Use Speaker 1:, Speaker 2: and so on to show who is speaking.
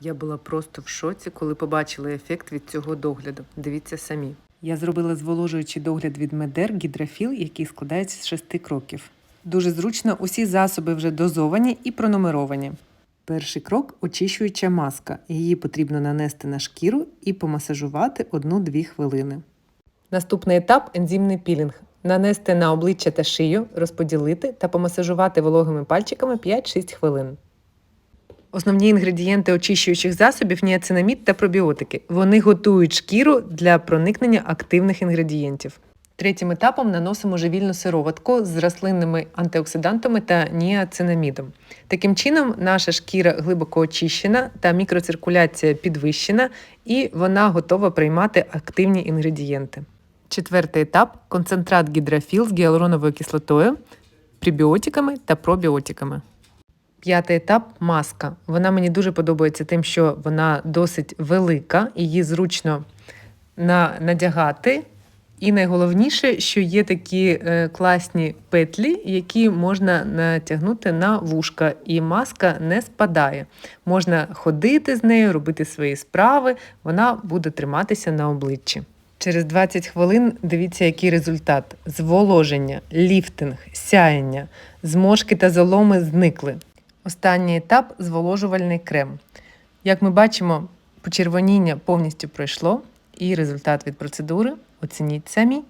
Speaker 1: Я була просто в шоці, коли побачила ефект від цього догляду. Дивіться самі. Я зробила зволожуючий догляд від Медер гідрофіл, який складається з шести кроків. Дуже зручно, усі засоби вже дозовані і пронумеровані. Перший крок очищуюча маска. Її потрібно нанести на шкіру і помасажувати 1-2 хвилини. Наступний етап ензимний пілінг. Нанести на обличчя та шию, розподілити та помасажувати вологими пальчиками 5-6 хвилин. Основні інгредієнти очищуючих засобів ніацинамід та пробіотики. Вони готують шкіру для проникнення активних інгредієнтів. Третім етапом наносимо живільну сироватку з рослинними антиоксидантами та ніацинамідом. Таким чином, наша шкіра глибоко очищена та мікроциркуляція підвищена, і вона готова приймати активні інгредієнти. Четвертий етап концентрат гідрофіл з гіалуроновою кислотою, пребіотиками та пробіотиками. П'ятий етап маска. Вона мені дуже подобається тим, що вона досить велика, її зручно на, надягати. І найголовніше, що є такі е, класні петлі, які можна натягнути на вушка, і маска не спадає. Можна ходити з нею, робити свої справи, вона буде триматися на обличчі. Через 20 хвилин дивіться, який результат: зволоження, ліфтинг, сяєння, зморшки та заломи зникли. Останній етап зволожувальний крем. Як ми бачимо, почервоніння повністю пройшло, і результат від процедури оцініть самі.